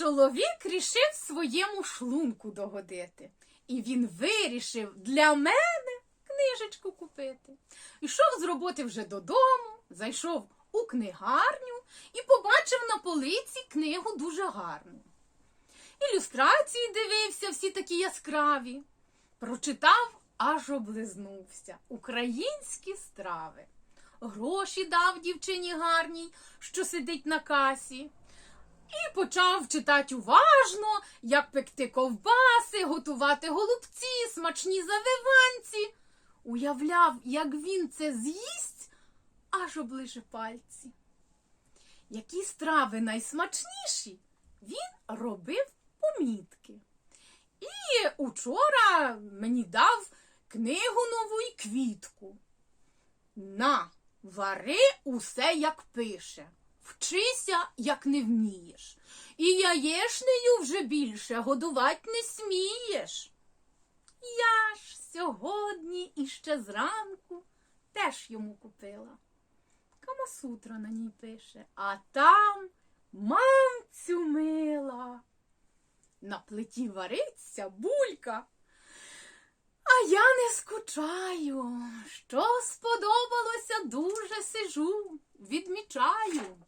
Чоловік рішив своєму шлунку догодити. І він вирішив для мене книжечку купити. Ішов з роботи вже додому, зайшов у книгарню і побачив на полиці книгу дуже гарну. Ілюстрації дивився всі такі яскраві. Прочитав, аж облизнувся. Українські страви. Гроші дав дівчині гарній, що сидить на касі. І почав читати уважно, як пекти ковбаси, готувати голубці, смачні завиванці. Уявляв, як він це з'їсть, аж оближе пальці. Які страви найсмачніші, він робив помітки. І учора мені дав книгу нову і квітку. На, вари усе, як пише. Вчися, як не вмієш. І яєшнею вже більше годувати не смієш. Я ж сьогодні іще зранку теж йому купила. Камасутра на ній пише, а там мамцю мила. На плиті вариться булька. А я не скучаю. Що сподобалося, дуже сижу, відмічаю.